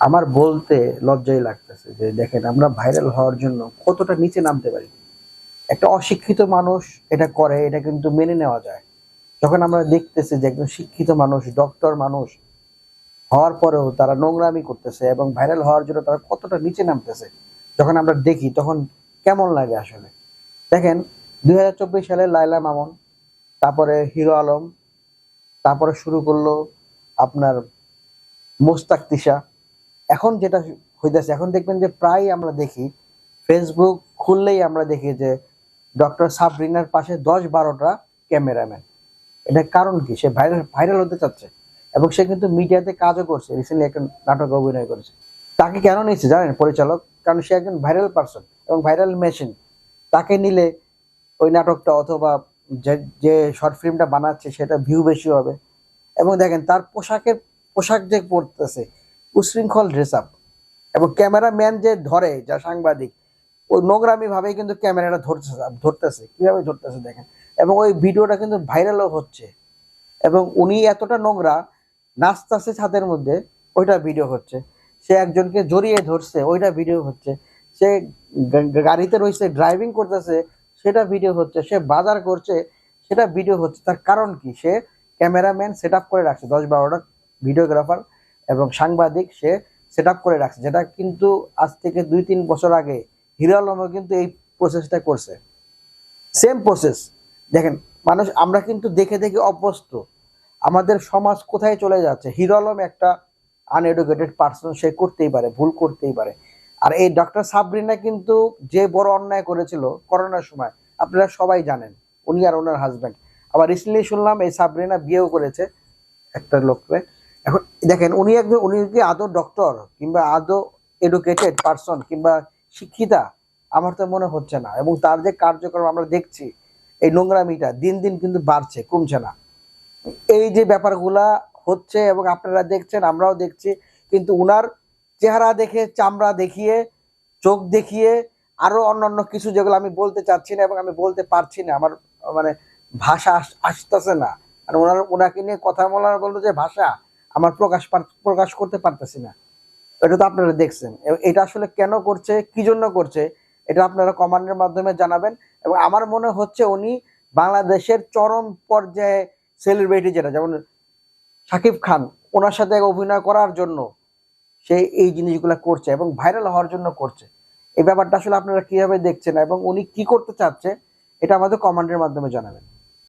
আমার বলতে লজ্জাই লাগতেছে যে দেখেন আমরা ভাইরাল হওয়ার জন্য কতটা নিচে নামতে পারি। একটা অশিক্ষিত মানুষ এটা করে, এটা কিন্তু মেনে নেওয়া যায়। যখন আমরা দেখতেছি যে একজন শিক্ষিত মানুষ ডক্টর মানুষ, হওয়ার পরেও তারা নোংরামি করতেছে এবং ভাইরাল হওয়ার জন্য তারা কতটা নিচে নামতেছে, যখন আমরা দেখি তখন কেমন লাগে আসলে। দেখেন দু হাজার চব্বিশ সালে লাইলা মামুন, তারপরে হিরো আলম, তারপরে শুরু করল আপনার মোস্তাক তিশা এখন যেটা হইতেছে, এখন দেখবেন যে প্রায় আমরা দেখি ফেসবুক খুললেই আমরা দেখি যে ডক্টর সাবরিনার পাশে দশ বারোটা ক্যামেরাম্যান এটার কারণ কি? সে ভাইরাল ভাইরাল হতে চাচ্ছে। এবং সে কিন্তু মিডিয়াতে কাজও করছে রিসেন্টলি একটা নাটক অভিনয় করেছে। তাকে কেন নিয়েছে জানেন পরিচালক? কারণ সে একজন ভাইরাল পার্সন এবং ভাইরাল মেশিন তাকে নিলে ওই নাটকটা অথবা যে যে শর্ট ফিল্মটা বানাচ্ছে, সেটা ভিউ বেশি হবে। এবং দেখেন তার পোশাকের, পোশাক যে পরতেছে উশৃঙ্খল ড্রেস আপ এবং ক্যামেরাম্যান যে ধরে, যা সাংবাদিক ওই নোংরামি ভাবেই কিন্তু ক্যামেরাটা ধরতেছে ধরতেছে। কীভাবে ধরতেছে দেখেন? এবং ওই ভিডিওটা কিন্তু ভাইরালও হচ্ছে। এবং উনি এতটা নোংরা, নাচতেছে ছাদের মধ্যে, ওইটা ভিডিও হচ্ছে। সে একজনকে জড়িয়ে ধরছে, ওইটা ভিডিও হচ্ছে। সে গাড়িতে রয়েছে ড্রাইভিং করতেছে, সেটা ভিডিও হচ্ছে। সে বাজার করছে, সেটা ভিডিও হচ্ছে। তার কারণ কি? সে ক্যামেরাম্যান সেট করে রাখছে। দশ বারোটা ভিডিওগ্রাফার এবং সাংবাদিক সে সেট করে রাখছে, যেটা কিন্তু আজ থেকে দুই তিন বছর আগে হিরো আলমও কিন্তু এই প্রসেসটা করছে। সেম প্রসেস দেখেন, মানুষ, আমরা কিন্তু দেখে দেখে অভ্যস্ত। আমাদের সমাজ কোথায় চলে যাচ্ছে? হিরো আলম একটা আনএডুকেটেড পার্সন সে করতেই পারে, ভুল করতেই পারে। আর এই ডক্টর সাবরিনা কিন্তু যে বড় অন্যায় করেছিল করোনার সময়, আপনারা সবাই জানেন, উনি আর ওনার হাজব্যান্ড আবার রিসেন্টলি শুনলাম এই সাবরিনা বিয়েও করেছে একটা লোককে। এখন দেখেন উনি একজন, উনি কি আদৌ ডক্টর কিংবা আদৌ এডুকেটেড পার্সন কিংবা শিক্ষিতা? আমার তো মনে হচ্ছে না। এবং তার যে কার্যক্রম আমরা দেখছি, এই নোংরামিটা দিন দিন কিন্তু বাড়ছে, কমছে না। এই যে ব্যাপারগুলা হচ্ছে এবং আপনারা দেখছেন, আমরাও দেখছি, কিন্তু উনার চেহারা দেখে, চামড়া দেখিয়ে, চোখ দেখিয়ে, আরও অন্যান্য কিছু যেগুলো আমি বলতে চাচ্ছি না এবং আমি বলতে পারছি না, আমার মানে ভাষা আস- আসতেছে না। আর ওনার ওনাকে নিয়ে কথা বলার বলতো যে ভাষা আমার প্রকাশ প্রকাশ করতে পারতেছি না। এটা তো আপনারা দেখছেন। এটা আসলে কেন করছে, কি জন্য করছে, এটা আপনারা কমান্ডের মাধ্যমে জানাবেন এবং আমার মনে হচ্ছে উনি বাংলাদেশের চরম পর্যায়ে সেলিব্রিটি যেটা, যেমন শাকিব খান, ওনার সাথে অভিনয় করার জন্য সে এই জিনিসগুলো করছে এবং ভাইরাল হওয়ার জন্য করছে। এই ব্যাপারটা আসলে আপনারা কীভাবে দেখছেন এবং উনি কি করতে চাচ্ছে, এটা আমাদের কমান্ডের মাধ্যমে জানাবেন।